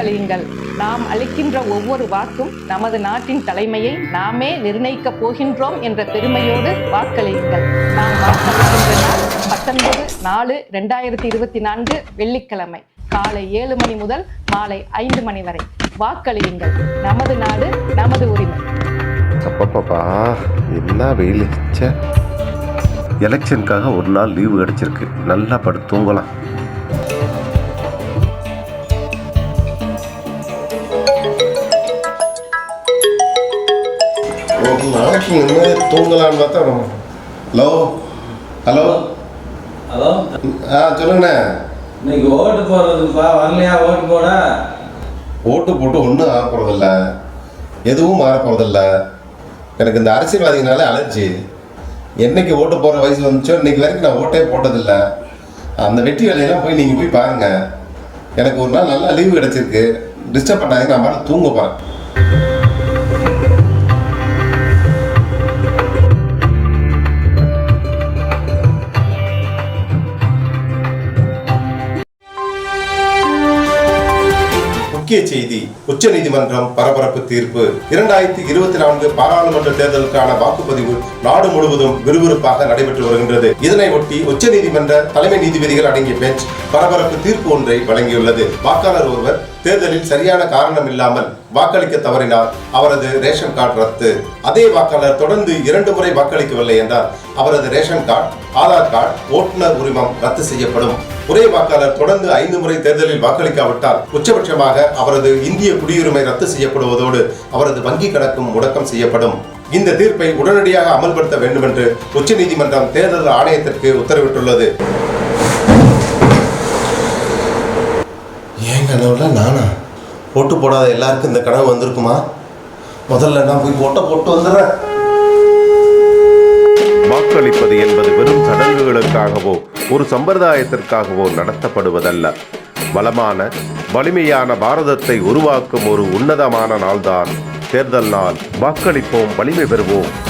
அழியுங்கள். நாம் அளிக்கின்ற ஒவ்வொரு வாக்கும் நமது நாட்டின் தலைமையை நாமே நிர்ணயிக்கப் போகின்றோம் என்ற பெருமையோடு வாக்களியுங்கள். நாம் வாக்களிக்கின்ற நாள் பத்தொன்பது நாலு ரெண்டாயிரத்தி இருபத்தி நான்கு வெள்ளிக்கிழமை காலை ஏழு மணி முதல் மாலை ஐந்து மணி வரை வாக்களியுங்கள். நமது நாடு நமது உரிமை. அப்பப்பப்பா என்ன வெயில் எலெக்ஷனுக்காக ஒரு நாள் லீவு கிடச்சிருக்கு நல்லா படுத்து தூங்கலாம். நாளைக்கு நிம்மதி தூங்கலான்னு பார்த்தா ஹலோ? ஹலோ? ஹலோ? ஆ சொல்லுங்கண்ணே. இன்னைக்கு ஓட்டு போடுறதுப்பா. வரலையா? ஓட்டு போட? ஓட்டு போட்டு ஒன்றும் ஆக போகிறதில்ல எதுவும் மாற போகிறதில்ல எனக்கு இந்த அரசியல்வாதிகளால அலர்ஜி. என்னைக்கு ஓட்டு போடுற வயசு வந்துச்சோ இன்னைக்கு வரைக்கும் நான் ஓட்டே போட்டதில்லை. அந்த வெட்டி வேலையெல்லாம் போய் நீங்கள் போய் பாருங்க. எனக்கு ஒரு நாள் நல்லா லீவு கிடச்சிருக்கு. டிஸ்டர்ப் பண்ணாதீங்க நான் பாட்டு தூங்க போகிறேன் முக்கிய செய்தி உச்ச நீதிமன்றம் பரபரப்பு தீர்ப்பு. இரண்டாயிரத்தி இருபத்தி நான்கு பாராளுமன்ற தேர்தலுக்கான வாக்குப்பதிவு நாடு முழுவதும் விறுவிறுப்பாக நடைபெற்று வருகின்றது. இதனை ஒட்டி உச்சநீதிமன்ற தலைமை நீதிபதிகள் அடங்கிய பெஞ்ச் பரபரப்பு தீர்ப்பு ஒன்றை வழங்கியுள்ளது. வாக்காளர் ஒருவர் தேர்தலில் சரியான காரணம் இல்லாமல் வாக்களிக்க தவறினால் அவரது ரேஷன் கார்டு ரத்து. அதே வாக்காளர் தொடர்ந்து இரண்டு முறை வாக்களிக்கவில்லை என்றால் அவரது ரேஷன் கார்டு ஆதார் கார்டு ஓட்டுநர் உரிமம் ரத்து செய்யப்படும். ஒரே வாக்காளர் தொடர்ந்து ஐந்து முறை தேர்தலில் வாக்களிக்காவிட்டால் உச்சபட்சமாக அவரது இந்திய குடியுரிமை ரத்து செய்யப்படுவதோடு அவரது வங்கி கணக்கும் முடக்கம் செய்யப்படும். இந்த தீர்ப்பை உடனடியாக அமல்படுத்த வேண்டும் என்று உச்சநீதிமன்றம் தேர்தல் ஆணையத்திற்கு உத்தரவிட்டுள்ளது. ஏன் கனவுல? நானா? ஓட்டு போடாத எல்லாருக்கும் இந்த கனவு வந்திருக்குமா? முதல்ல நான் போய் ஓட்டை போட்டு வந்துடுறேன். வாக்களிப்பது என்பது வெறும் சடங்குகளுக்காகவோ ஒரு சம்பிரதாயத்திற்காகவோ நடத்தப்படுவதல்ல. வளமான வலிமையான பாரதத்தை உருவாக்கும் ஒரு உன்னதமான நாள்தான். தேர்தல் நாள். வாக்களிப்போம் வலிமை பெறுவோம்.